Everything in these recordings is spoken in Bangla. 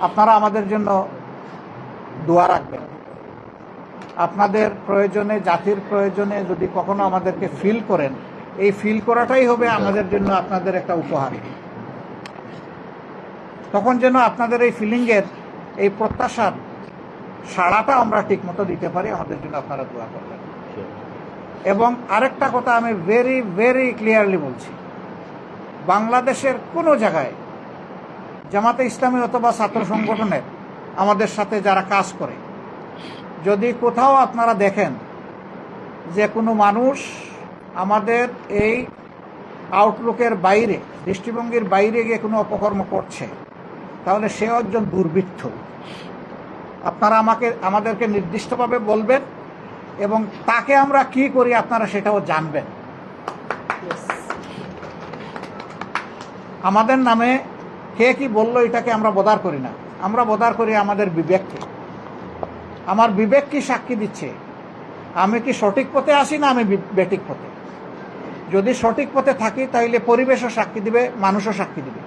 আপনারা আমাদের জন্য দোয়া রাখবেন। আপনাদের প্রয়োজনে, জাতির প্রয়োজনে যদি কখনো আমাদেরকে ফিল করেন, এই ফিল করাটাই হবে আমাদের জন্য আপনাদের একটা উপহার। তখন যেন আপনাদের এই ফিলিংয়ের এই প্রত্যাশার সাড়াটা আমরা ঠিকমতো দিতে পারি, আমাদের জন্য আপনারা দোয়া করবেন। এবং আরেকটা কথা আমি ভেরি ভেরি ক্লিয়ারলি বলছি। বাংলাদেশের কোনো জায়গায় জামাতে ইসলামী অথবা ছাত্র সংগঠনের আমাদের সাথে যারা কাজ করে। যদি কোথাও আপনারা দেখেন যে কোনো মানুষ আমাদের এই আউটলুকের বাইরে দৃষ্টিভঙ্গির বাইরে গিয়ে কোনো অপকর্ম করছে তাহলে সে একজন দুর্বৃত্ত। আপনারা আমাকে আমাদেরকে নির্দিষ্টভাবে বলবেন এবং তাকে আমরা কি করি আপনারা সেটাও জানবেন। আমাদের নামে কে কি বলল এটাকে আমরা বদার করি না। আমরা বদার করি আমাদের বিবেককে। আমার বিবেক কি সাক্ষী দিচ্ছে? আমি কি সঠিক পথে আসি না আমি বেটিক পথে? যদি সঠিক পথে থাকি, তাইলে পরিবেশও সাক্ষী দিবে, মানুষও সাক্ষী দিবে।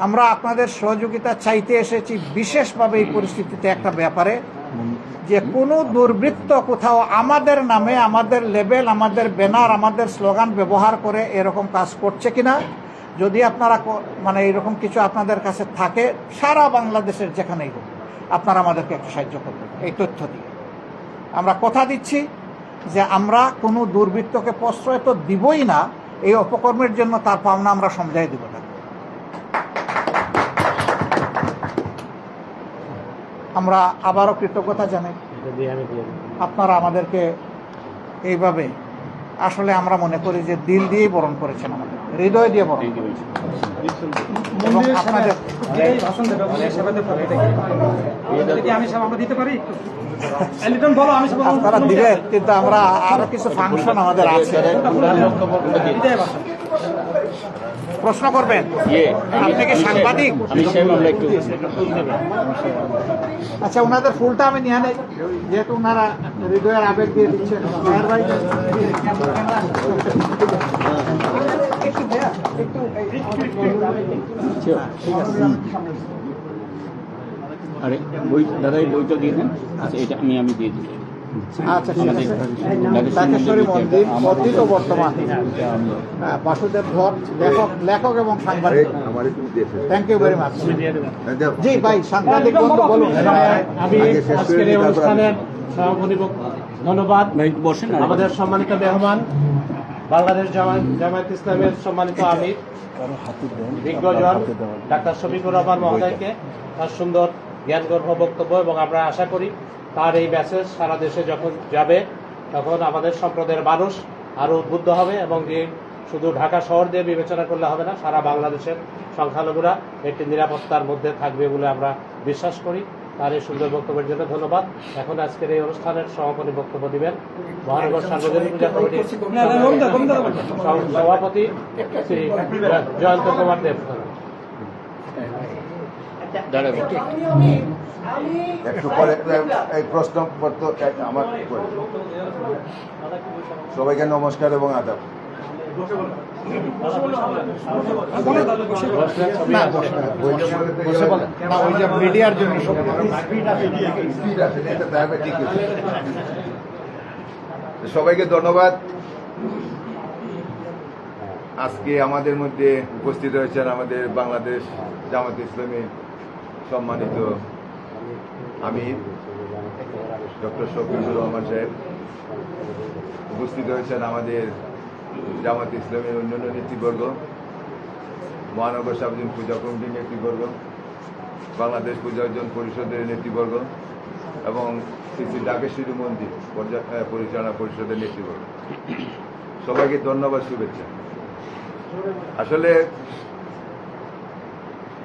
আমরা আপনাদের সহযোগিতা চাইতে এসেছি বিশেষভাবে এই পরিস্থিতিতে একটা ব্যাপারে, যে কোনো দুর্বৃত্ত কোথাও আমাদের নামে, আমাদের লেবেল আমাদের ব্যানার আমাদের স্লোগান ব্যবহার করে এরকম কাজ করছে কিনা যদি আপনারা মানে এরকম কিছু আপনাদের কাছে থাকে সারা বাংলাদেশের যেখানেই হোক আপনারা আমাদেরকে একটু সাহায্য করবেন এই তথ্য দিয়ে। আমরা কথা দিচ্ছি যে আমরা কোনো দুর্বৃত্তকে প্রশ্রয় তো দিবই না এই অপকর্মের জন্য তার পাওনা আমরা সমঝাই দিব না। আমরা আবারও কৃতজ্ঞতা জানাই। আপনারা আমাদেরকে এইভাবে আসলে আমরা মনে করি যে দিল দিয়েই বরণ করেছেন আমাদের। হৃদয় দিয়ে বরণ করেছেন এবং আপনাদের ভাষণ দেবে অনেক সেবাতে পারে এটা কি আমি সব আমরা দিতে পারি? একটু বলো আমি সব আপনারা দিবেন কিন্তু আমরা আরও কিছু ফাংশন আমাদের আছে। প্রশ্ন করবেন? আপনি কি সাংবাদিক? আচ্ছা ওনাদের ফুলটা আমি নিয়ে নেই যেহেতু ওনারা হৃদয়ের আবেগ দিয়ে দিচ্ছেন ভাই আরে বই দাদা এই বইটা দিয়ে দেন। আচ্ছা এটা আমি আমি দিয়ে দিই আচ্ছা ঠিক আছে। মন্দির বর্তমান। হ্যাঁ, বাসুদেব ধর লেখক লেখক এবং সাংবাদিক। Thank you very much ji ভাই সাংবাদিক বন্ধু বলুন। আমি আজকের এই অনুষ্ঠানের সভাপতি ধন্যবাদ। আমাদের সম্মানিত মেহমান। বাংলাদেশ জামায়াত ইসলামের সম্মানিত আমির বিজ্ঞজন ডাক্তার শফিকুর রহমান মহোদয়কে তার সুন্দর জ্ঞানগর্ভ বক্তব্য এবং আমরা আশা করি তার এই মেসেজ সারা দেশে যখন যাবে তখন আমাদের সম্প্রদায়ের মানুষ আরও উদ্বুদ্ধ হবে এবং যে শুধু ঢাকা শহর দিয়ে বিবেচনা করলে হবে না সারা বাংলাদেশের সংখ্যালঘুরা একটি নিরাপত্তার মধ্যে থাকবে বলে আমরা বিশ্বাস করি। তার এই সুন্দর বক্তব্যের জন্য ধন্যবাদ। এখন আজকের এই অনুষ্ঠানের সমাপনী বক্তব্য দিবেন মহানগর সার্বজনীন পূজা কমিটির সভাপতি শ্রী জয়ন্ত কুমার দেব। দাঁড়াবো একটু পরে এই প্রশ্ন আমার সবাইকে নমস্কার এবং আদাব। মিডিয়ার জন্য। সবাইকে ধন্যবাদ আজকে আমাদের মধ্যে উপস্থিত হয়েছেন আমাদের বাংলাদেশ জামাত ইসলামী সম্মানিত আমির ডক্টর শফিকুর রহমান সাহেব উপস্থিত হয়েছেন আমাদের জামাত ইসলামের অন্যান্য নেতৃবর্গ, মহানগর সাবদিন পূজা কমিটির নেতৃবর্গ, বাংলাদেশ পূজা অর্জন পরিষদের নেতৃবর্গ এবং শ্রী শ্রী ডাকেশ্বরী মন্দির পরিচালনা পরিষদের নেতৃবর্গ। সবাইকে ধন্যবাদ, শুভেচ্ছা। আসলে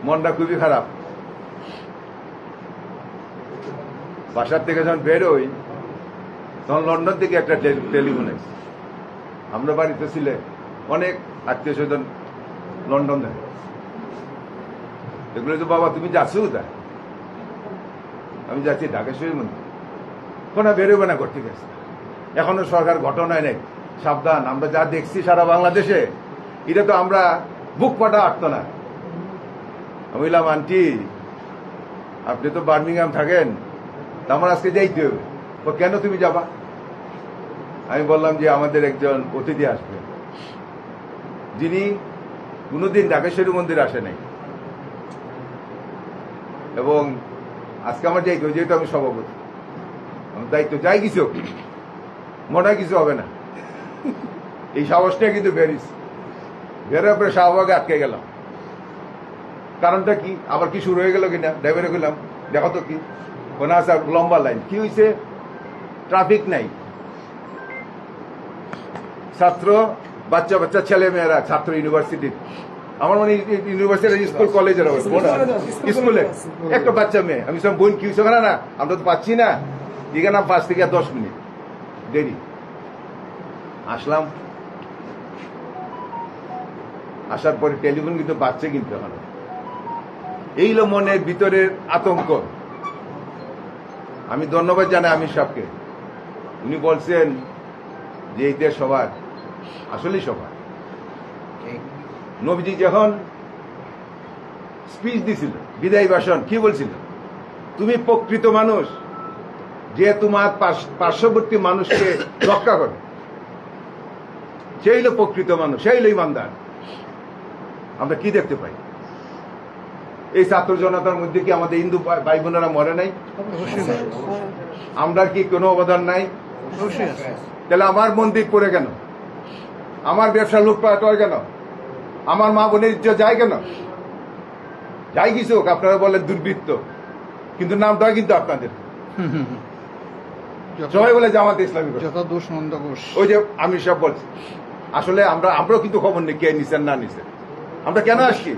মনটা খুবই খারাপ। বাসার থেকে যখন বেরোই, তখন লন্ডন থেকে একটা টেলিফোন এসে আমরা বাড়িতে ছিলে অনেক আত্মীয় স্বজন লন্ডন থেকে এগুলো তো বাবা, তুমি যাচ্ছ কোথায়? আমি যাচ্ছি ঢাকেশ্বরী মন্দির কোনো বেরোবে না করতে গেছে এখনও সরকার ঘটনায় নেই। সাবধান, আমরা যা দেখছি সারা বাংলাদেশে, এটা তো আমরা বুক পাটা আটত না আমি বললাম, আন্টি, আপনি তো বার্মিংহাম থাকেন, তা আমার আজকে যাইতে হবে। কেন তুমি যাবা? আমি বললাম যে আমাদের একজন অতিথি আসবে। যিনি কোনোদিন ঢাকেশ্বরী মন্দির আসে নাই। এবং আজকে আমার হবে, যেহেতু আমি সভাপতি। আমার দায়িত্ব যাই কিছু মনে কিছু হবে না। এই সাহসটা কিন্তু বেরিস বেরোর পরে শাহবাগে আটকে গেলাম। কারণটা কি? আবার কি শুরু হয়ে গেল কিনা? ড্রাইভারে গেলাম দেখো তো কি? কোন আসার লম্বা লাইন কি হয়েছে ট্রাফিক নাই। ছাত্র বাচ্চা বাচ্চা ছেলে মেয়েরা ছাত্র ইউনিভার্সিটি আমার মানে ইউনিভার্সিটি স্কুল কলেজের স্কুলে একটা বাচ্চা মেয়ে। আমি সব বোন কি না? আমরা তো পাচ্ছি না। এখানে পাঁচ থেকে দশ মিনিট। দেরি। আসলাম। আসার পরে টেলিফোন কিন্তু বাচ্চা কিনতে হবে এই হলো মনের ভিতরের আতঙ্ক। আমি ধন্যবাদ জানাই আমি সবকে উনি বলছেন যে এই দেশ সবার। আসলেই সবার নবীজি যখন স্পিচ দিছিল বিদায় ভাষণ কি বলছিল? তুমি প্রকৃত মানুষ যে তোমার পার্শ্ববর্তী মানুষকে রক্ষা করে সেই হলো প্রকৃত মানুষ সেই হলো ইমানদার। আমরা কি দেখতে পাই? এই ছাত্র জনতার মধ্যে কি আমাদের হিন্দু ভাই- ভাই বোনেরা মরে নাই? আমরা কি কোনো অবদান নাই? তাহলে আমার মন্দির পড়ে কেন? আমার ব্যবসা লুটপাট হয় কেন? আমার মা বোনের ইজ্জত যায় কেন? যাই কিছু হোক আপনারা বলেন দুর্বৃত্ত। কিন্তু নামটা কিন্তু আপনাদের। সবাই বলে জামাত ইসলামী ওই যে আমি সব বলছি। আসলে আমরা আমরাও কিন্তু খবর নেই কে নিছেন না নিছেন। আমরা কেন আসছি?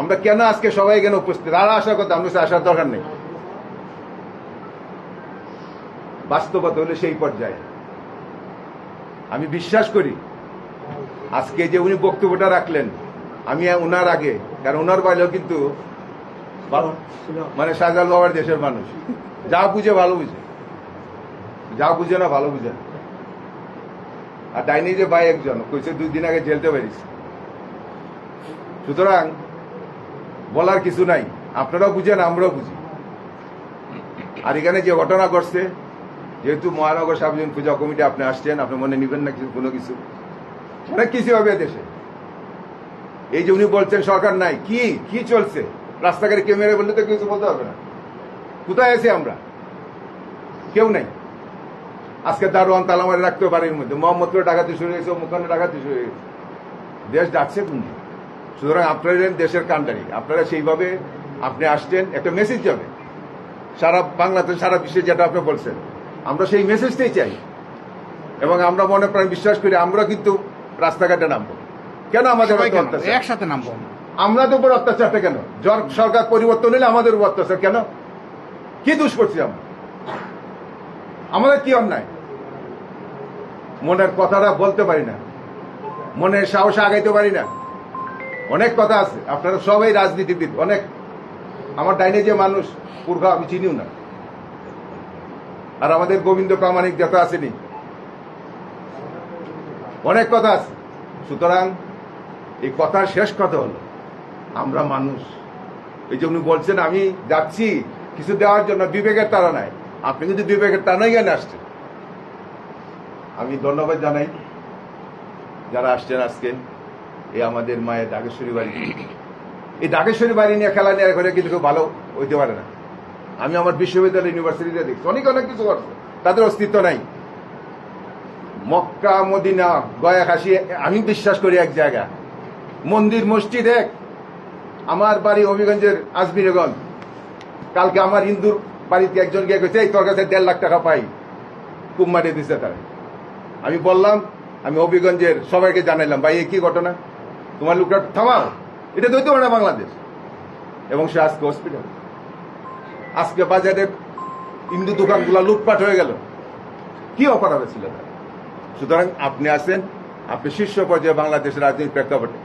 আমরা কেন আজকে সবাই এখানে উপস্থিত? আর আসার কথা আমরা আসার দরকার নেই। বাস্তবতা হলে সেই পর্যায়ে। আমি বিশ্বাস করি। আজকে যে উনি বক্তব্যটা রাখলেন আমি ওনার আগে কারণ ওনার বাইরেও কিন্তু মানে শাহজাল বাবার দেশের মানুষ। যা বুঝে ভালো বুঝে। যা বুঝে না ভালো বুঝে না। আর ডাইনি যে ভাই একজন কইছে দুই দিন আগে জেলতে পারিস সুতরাং বলার কিছু নাই। আপনারাও বুঝেন আমরাও বুঝি। আর এখানে যে ঘটনা ঘটছে যেহেতু মহানগর সার্বজনীন পূজা কমিটি, আপনি আসছেন, আপনি মনে নিবেন না কিছু, কোনো কিছু? অনেক কিছু হবে দেশে। এই যে উনি বলছেন সরকার নাই, কি কি চলছে? রাস্তাঘাটে কেউ মেরে বললে তো কিছু বলতে হবে না। কোথায় আছি আমরা? কেউ নাই। আজকে দারোয়ান তালামারে রাখতে এর মধ্যে। মোহাম্মদপুরে ডাকাতি শুরু হয়েছে মুখানে ডাকাতি শুরু হয়েছে। দেশ ডাকছে কোন সুতরাং আপনারা দেশের কান্ডারি আপনারা সেইভাবে আপনি আসছেন, একটা মেসেজ যাবে সারা বাংলাদেশ সারা বিশ্বে যেটা আপনি বলছেন। আমরা সেই মেসেজটাই চাই। এবং আমরা মনে প্রাণ বিশ্বাস করি আমরা কিন্তু রাস্তাঘাটে নামবো। কেন আমাদের? একসাথে নামবো। আমাদের উপর অত্যাচারটা কেন? জর- সরকার পরিবর্তন হলে আমাদের উপর অত্যাচার কেন? কি দোষ করছি আমরা? আমাদের কি অন্যায়? মনের কথাটা বলতে পারি না। মনের সাহস আগাইতে পারি না। অনেক কথা আছে। আপনারা সবাই রাজনীতিবিদ অনেক। আমার ডাইনে যে মানুষ পুরখা আমি চিনিও না। আর আমাদের গোবিন্দ প্রামাণিক যত আসেনি। অনেক কথা আছে। সুতরাং এই কথার শেষ কথা হলো, আমরা মানুষ। এই যে উনি বলছেন, আমি যাচ্ছি কিছু দেওয়ার জন্য, বিবেকের তারা নাই আপনি কিন্তু বিবেকের টানাই জ্ঞানে আসছেন। আমি ধন্যবাদ জানাই যারা আসছেন আজকে এই আমাদের মায়ের ডাকেশ্বরী বাড়ি। এই ডাকেশ্বরী বাড়ি নিয়ে খেলা নিয়ে করে কিন্তু কেউ ভালো হইতে পারে না। আমি আমার বিশ্ববিদ্যালয় ইউনিভার্সিটিতে দেখছি। অনেক অনেক কিছু করছে। তাদের অস্তিত্ব নাই। মক্কা, মদিনা, গয়া, কাশি, আমি বিশ্বাস করি এক জায়গা। মন্দির, মসজিদ এক। আমার বাড়ি হবিগঞ্জের আজমিরগঞ্জ। কালকে আমার হিন্দুর বাড়িতে একজন গিয়ে গেছে এই তোর কাছে দেড় লাখ টাকা পাই। কুম মারিয়ে দিছে তারা। আমি বললাম, আমি হবিগঞ্জের সবাইকে জানাইলাম, ভাই, এ কি ঘটনা? তোমার লোকটা থামাও। এটা পারে না বাংলাদেশ। এবং সে আজকে হসপিটাল আজকে বাজারে হিন্দু দোকানগুলো লুটপাট হয়ে গেল। কি অপরাধ ছিল? সুতরাং আপনি আছেন আপনি শীর্ষ পর্যায়ে বাংলাদেশের রাজনীতির প্রেক্ষাপটে।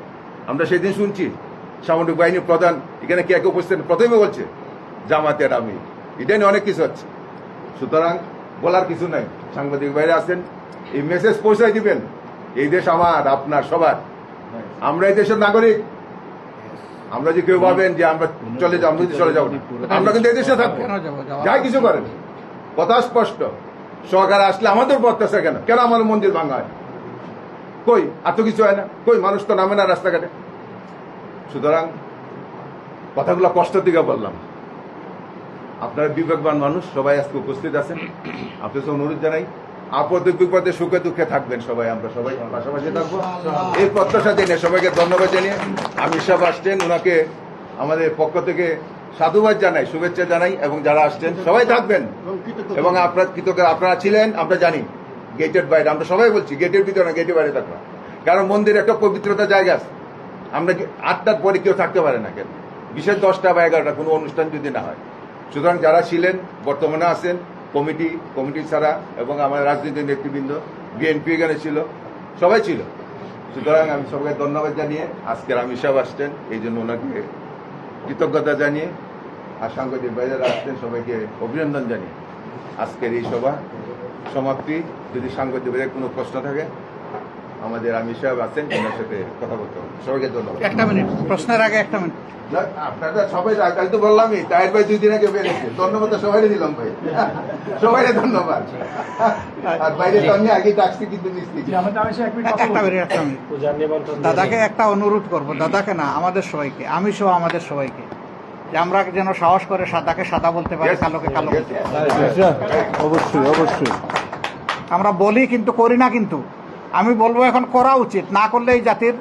আমরা সেদিন শুনছি, সামরিক বাহিনীর প্রধান, এখানে কে কে উপস্থিত প্রথমে বলছে জামাতের আমি এটা নিয়ে অনেক কিছু হচ্ছে। সুতরাং বলার কিছু নাই। সাংবাদিক বাইরে আছেন এই মেসেজ পৌঁছাই দিবেন। এই দেশ আমার, আপনার, সবার। আমরা এই দেশের নাগরিক। আমরা যে কেউ ভাবেন যে আমরা চলে যাব আমরা চলে যাব না। আমরা কিন্তু এদেশে থাকব। যাই কিছু করেন। কথা স্পষ্ট। সরকার আসলে আমাদের প্রত্যাশা কেন? কেন আমার মন্দির ভাঙা হয়? কই? এত কিছু হয় না? কই? মানুষ তো নামে না রাস্তাঘাটে। সুতরাং কথাগুলো কষ্ট দিকে বললাম। আপনারা বিবেকবান মানুষ সবাই আজকে উপস্থিত আছেন। আপনাদের অনুরোধ জানাই আপদে বিপদে সুখে দুঃখে থাকবেন সবাই আমরা সবাই পাশাপাশি থাকব। এই প্রত্যাশা জেনে সবাইকে ধন্যবাদ জানিয়ে আমি সব আসছেন ওনাকে আমাদের পক্ষ থেকে সাধুবাদ জানাই, শুভেচ্ছা জানাই, এবং যারা আসছেন, সবাই থাকবেন। এবং আপনার কৃতজ্ঞ, আপনারা ছিলেন, আমরা জানি। গেটের বাইরে, আমরা সবাই বলছি গেটের ভিতরে না গেটের বাইরে থাকব। কারণ মন্দির একটা পবিত্রতা জায়গা আছে। আমরা আটটার পরে কেউ থাকতে পারে না কেন? বিশেষ দশটা বা এগারোটা, কোনো অনুষ্ঠান যদি না হয়। সুতরাং যারা ছিলেন, বর্তমানে আছেন, কমিটি কমিটি ছাড়া, এবং আমার রাজনৈতিক নেতৃবৃন্দ, বিএনপি এখানে ছিল, সবাই ছিল। সুতরাং আমি সবাইকে ধন্যবাদ জানিয়ে আজকের আমি সব আসছেন, এই জন্য ওনাকে কৃতজ্ঞতা জানিয়ে আর সাংবাদিক বাইরে আসছেন, সবাইকে অভিনন্দন জানিয়ে আজকের এই সভা সমাপ্তি। যদি সাংবাদিক কোনো প্রশ্ন থাকে আমাদের আমি সাহেব আছেন ওনার সাথে কথা বলতে হবে সবাইকে ধন্যবাদ একটা মিনিট প্রশ্নের আগে একটা মিনিট আপনারা সবাই কাল তো বললামই তাহের ভাই দুই দিন আগে বেরিয়েছে ধন্যবাদ তো সবাই দিলাম ভাই সবাই ধন্যবাদ আর বাইরে তো আমি আগে ডাকছি কিন্তু দাদাকে একটা অনুরোধ করব দাদাকে না আমাদের সবাইকে আমি সহ আমাদের সবাইকে যে আমরা যেন সাহস করে সাদাকে সাদা বলতে পারি কালোকে কালো অবশ্যই অবশ্যই আমরা বলি কিন্তু করি না কিন্তু আমি বলব এখন করা উচিত না করলে এই জাতির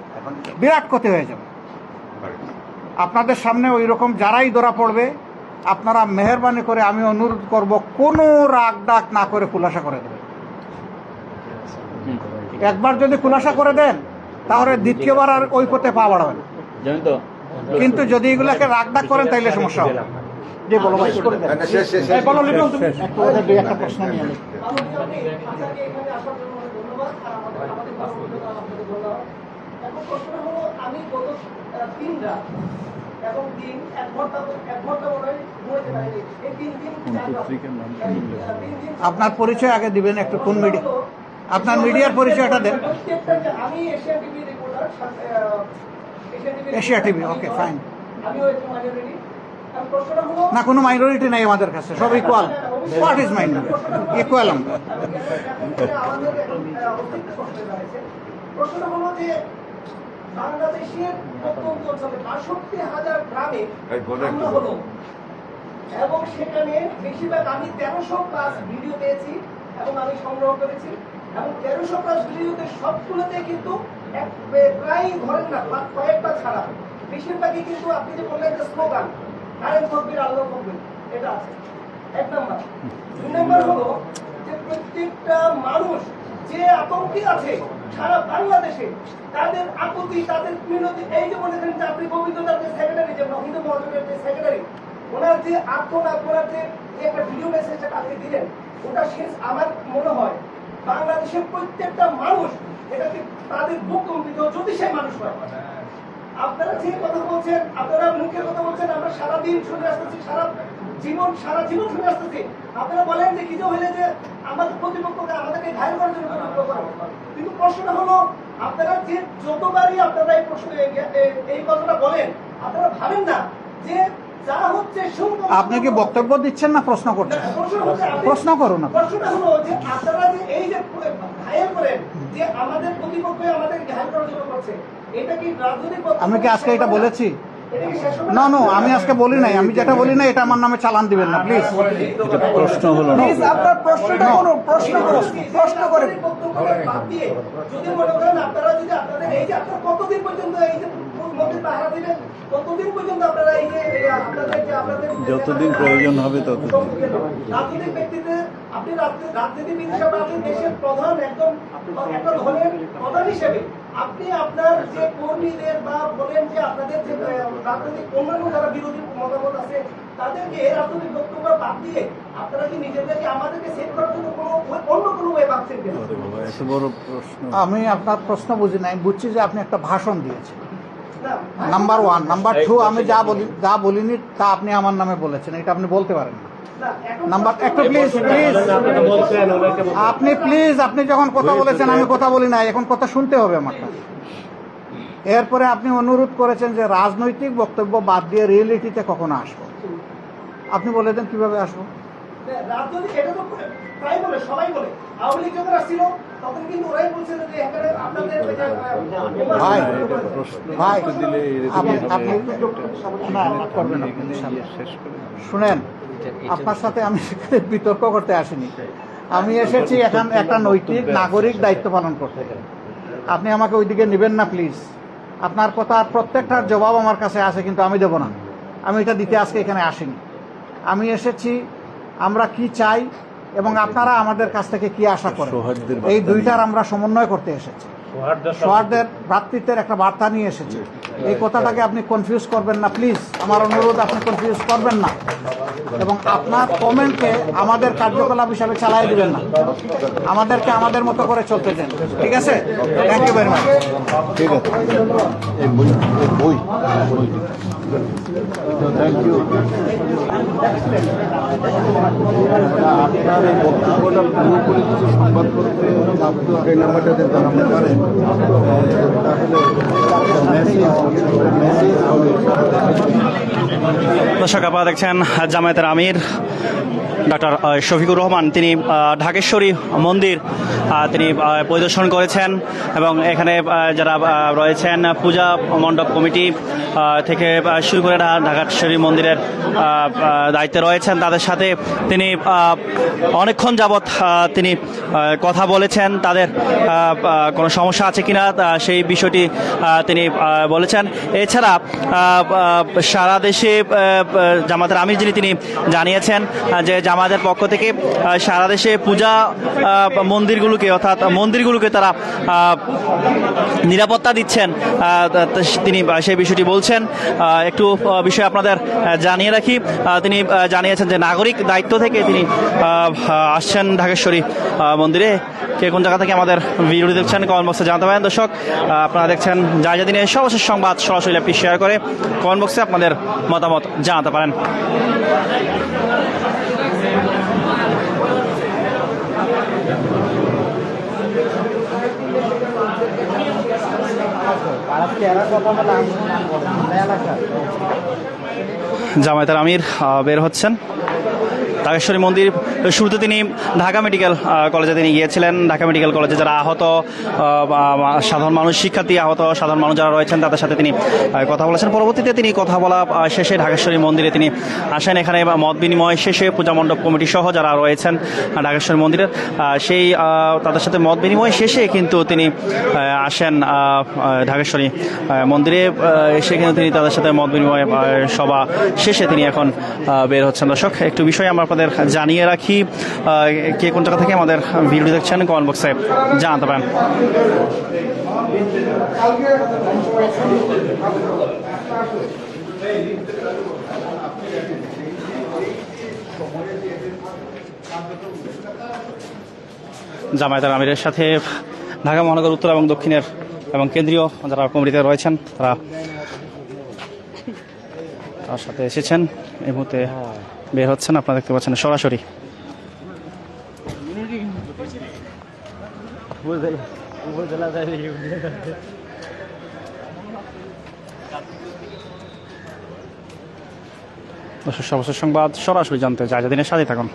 বিরাট ক্ষতি হয়ে যাবে। আপনাদের সামনে ওই রকম যারাই ধরা পড়বে আপনারা মেহরবানি করে আমি অনুরোধ করব কোনো রাগ ডাক না করে খুলাসা করে দেবেন। একবার যদি খুলাসা করে দেন তাহলে দ্বিতীয়বার আর ওই পথে পা বাড়াবেন। কিন্তু যদি এগুলাকে রাগ ডাক করেন তাইলে সমস্যা হবে যে বলো ভাই এই বলো একটা প্রশ্ন নিয়ে ধন্যবাদ আমাদের আপনাকে ধন্যবাদ এখন প্রশ্ন হলো আমি গত তিন রাত এবং দিন এক ঘণ্টা এক ঘণ্টা মনে হয় ঘুমাতে পারিনি। এই তিন দিন আপনার পরিচয় আগে দিবেন একটু কোন মিডিয়া আপনার মিডিয়ার পরিচয়টা দেন। আমি Asian TV reporter Asia TV okay fine প্রশ্নটা হলো না কোনো মাইনরিটি নাই আমাদের কাছে সব equal what is minority equal আমরা। বাংলাদেশের প্রত্যন্ত অঞ্চলে বাষট্টি হাজার গ্রামে হামলা হলো এবং সেখানে বেশিরভাগ আমি তেরোশো প্লাস ভিডিও পেয়েছি এবং আমি সংগ্রহ করেছি। এবং তেরোশো প্লাস ভিডিওতে সবগুলোতে কিন্তু এক- প্রায় ধরেন না কয়েকটা ছাড়া। বেশিরভাগই কিন্তু আপনি যে বললেন যে স্লোগান কারেন্ট তকবির আল্লাহ তকবির এটা আছে। এক নাম্বার। দুই নাম্বার হলো যে প্রত্যেকটা মানুষ যে আতঙ্কে আছে সারা বাংলাদেশে, তাদের আপত্তি, তাদের মিনতি, এই যে বলেছেন যে আপনি গোবিন্দদার যে সেক্রেটারি যে মহিন্দু মহাজনের যে সেক্রেটারি ওনার যে আত্মনাথ ওনার যে একটা ভিডিও মেসেজটা কালকে দিলেন, ওটা শেষ আমার মনে হয় বাংলাদেশের প্রত্যেকটা মানুষ এটাকে তাদের বুক কম্পিত যদি সে মানুষ হয় আপনারা যে কথা বলছেন আপনারা মুখের কথা বলছেন আমরা সারাদিন শুনে আসতেছি সারা জীবন সারা জীবন শুনে আসতেছি। আপনারা বলেন যে কিছু হইলে যে আমাদের প্রতিপক্ষকে আমাদেরকে ঘায়ল করার জন্য প্রতিপক্ষ করে কিন্তু প্রশ্নটা হলো আপনারা যে যতবারই আপনারা এই প্রশ্ন এই- কথাটা বলেন আপনারা ভাবেন না যে যা হচ্ছে আপনি কি বক্তব্য দিচ্ছেন না প্রশ্ন করছেন? প্রশ্ন করুন। প্রশ্নটা হলো যে আপনারা যে এই যে ঘায়ল করেন যে আমাদের প্রতিপক্ষ আমাদের ঘায়ল করার জন্য করছে। এটা কি রাজনৈতিক আমি কি আজকে এটা বলেছি? হবে না আমি আজকে বলি নাই। আমি যেটা বলি না এটা আমার নামে চালান দিবেন না প্লিজ প্রশ্ন হলো না। Please, আপনার প্রশ্নটা করুন, প্রশ্ন করুন, প্রশ্ন করেন। বক্তব্যটা বাদ দিয়ে, যদি মনে করেন আপনারা যদি আপনাদের এই যে আপনারা কতদিন পর্যন্ত এই যে মন্দির পাহারা দিবেন কতদিন পর্যন্ত আপনারা এই যে এই আপনাদের যে আপনাদের যতদিন প্রয়োজন হবে ততদিন। আপনি রাজনীতি- রাজনীতিবিদ হিসাবে আপনি দেশের প্রধান একদম একটা দলের প্রধান হিসেবে। আপনি আপনার যে কর্মীদের বা বলেন যে আপনাদের যে রাজনৈতিক অন্যান্য যারা বিরোধী মতামত আছে তাদেরকে রাজনৈতিক বক্তব্য বাদ দিয়ে আপনারা কি নিজেদেরকে আমাদেরকে সেভ করার জন্য কোনো অন্য কোনো ওয়ে ভাবছেন কিনা এত বড় প্রশ্ন আমি আপনার প্রশ্ন বুঝি নাই বুঝছি যে আপনি একটা ভাষণ দিয়েছেন। নাম্বার ওয়ান নাম্বার টু আমি যা বলি যা বলিনি তা আপনি আমার নামে বলেছেন এটা আপনি বলতে পারেন না। নাম্বার একটু প্লিজ প্লিজ আপনি বলছেন ওনাকে আপনি প্লিজ আপনি যখন কথা বলেছেন আমি কথা বলি না এখন কথা শুনতে হবে আমারটা এরপরে আপনি অনুরোধ করেছেন যে রাজনৈতিক বক্তব্য বাদ দিয়ে রিয়েলিটিতে কখনো আসব। আপনি বলে দেন কীভাবে আসব? রাজনৈতিক এটা তো প্রায় বলে সবাই বলে। আওয়ামী লীগ যখন আসছিল তখন কিন্তু ওরাই বলছিল যে এখানে আপনাদের ভাই প্রশ্ন ভাই উত্তর দিলে এরকমই আপনি হবে। আপনি না না, করবেন না এখানে ইনশাআল্লাহ। শেষ করে শুনেন আপনার সাথে আমি সেখানে বিতর্ক করতে আসিনি। আমি এসেছি এখন একটা নৈতিক নাগরিক দায়িত্ব পালন করতে আপনি আমাকে ওইদিকে নেবেন না প্লিজ। আপনার কথা প্রত্যেকটার জবাব আমার কাছে আছে কিন্তু আমি দেব না। আমি এটা দিতে আজকে এখানে আসিনি। আমি এসেছি আমরা কি চাই এবং আপনারা আমাদের কাছ থেকে কি আশা করেন? এই দুইটার আমরা সমন্বয় করতে এসেছি। সৌহার্দ্যের ভ্রাতৃত্বের একটা বার্তা নিয়ে এসেছি। এই কথাটাকে আপনি কনফিউজ করবেন না প্লিজ। আমার অনুরোধ আপনি কনফিউজ করবেন না। এবং আপনার কমেন্টকে আমাদের কার্যকলাপ হিসাবে চালাই দেবেন না। আমাদেরকে আমাদের মতো করে চলতে দেন। ঠিক আছে? থ্যাংক ইউ ভেরি মাচ ঠিক আছে। দর্শক, আপনারা দেখছেন জামায়াতের আমির ডক্টর শফিকুর রহমান। তিনি ঢাকেশ্বরী মন্দির তিনি পরিদর্শন করেছেন এবং এখানে যারা রয়েছেন, পূজা মণ্ডপ কমিটি থেকে শুরু করে ঢাকেশ্বরী মন্দিরের দায়িত্বে রয়েছেন। তাদের সাথে তিনি অনেকক্ষণ যাবৎ তিনি কথা বলেছেন। তাদের কোনো সমস্যা আছে কিনা সেই বিষয়টি তিনি বলেছেন। এছাড়া সারা দেশে জামাতের আমির যিনি, তিনি জানিয়েছেন যে জামাতের পক্ষ থেকে সারা দেশে পূজা মন্দিরগুলোকে, অর্থাৎ মন্দিরগুলোকে তারা নিরাপত্তা দিচ্ছেন। তিনি সেই বিষয়টি বলছেন। একটু বিষয়ে আপনাদের জানিয়ে রাখি। তিনি জানিয়েছেন যে নাগরিক দায়িত্ব থেকে তিনি আসছেন ঢাকেশ্বরী মন্দিরে। কে কোন জায়গা থেকে আমাদের ভিডিওটি দেখছেন কমেন্ট বক্সে জানতে পারেন। দর্শক আপনারা দেখছেন যা যা দিনের সর্বশেষ সংবাদ সরাসরি আপনি শেয়ার করে কমেন্ট বক্সে আপনাদের মতামত জানাতে পারেন। জামায়াতের আমির বের হচ্ছেন। ঢাকেশ্বরী মন্দির, শুরুতে তিনি ঢাকা মেডিকেল কলেজে তিনি গিয়েছিলেন। ঢাকা মেডিকেল কলেজে যারা আহত সাধারণ মানুষ, শিক্ষার্থী আহত, সাধারণ মানুষ যারা রয়েছেন, তাদের সাথে তিনি কথা বলেছেন। পরবর্তীতে তিনি কথা বলা শেষে ঢাকেশ্বরী মন্দিরে তিনি আসেন। এখানে মত বিনিময় শেষে পূজা মণ্ডপ কমিটি সহ যারা রয়েছেন ঢাকেশ্বরী মন্দিরের সেই তাদের সাথে মত বিনিময় শেষে কিন্তু তিনি আসেন ঢাকেশ্বরী মন্দিরে কিন্তু তিনি তাদের সাথে মত বিনিময় সভা শেষে তিনি এখন বের হচ্ছেন। দর্শক, একটু বিষয় আমরা আপনাদের জানিয়ে রাখি কে কোন জায়গা থেকে আমাদের ভিডিও দেখছেন কমেন্ট বক্সে জানাতে পারেন। জামায়াতের আমিরের সাথে ঢাকা মহানগর উত্তর এবং দক্ষিণের এবং কেন্দ্রীয় যারা কমিটিতে রয়েছেন, তারা তার সাথে এসেছেন। এই মুহূর্তে বের হচ্ছেন আপনারা দেখতে পাচ্ছেন সরাসরি। সর্বশেষ সংবাদ সরাসরি জানতে যা দিনের সাথে থাকুন।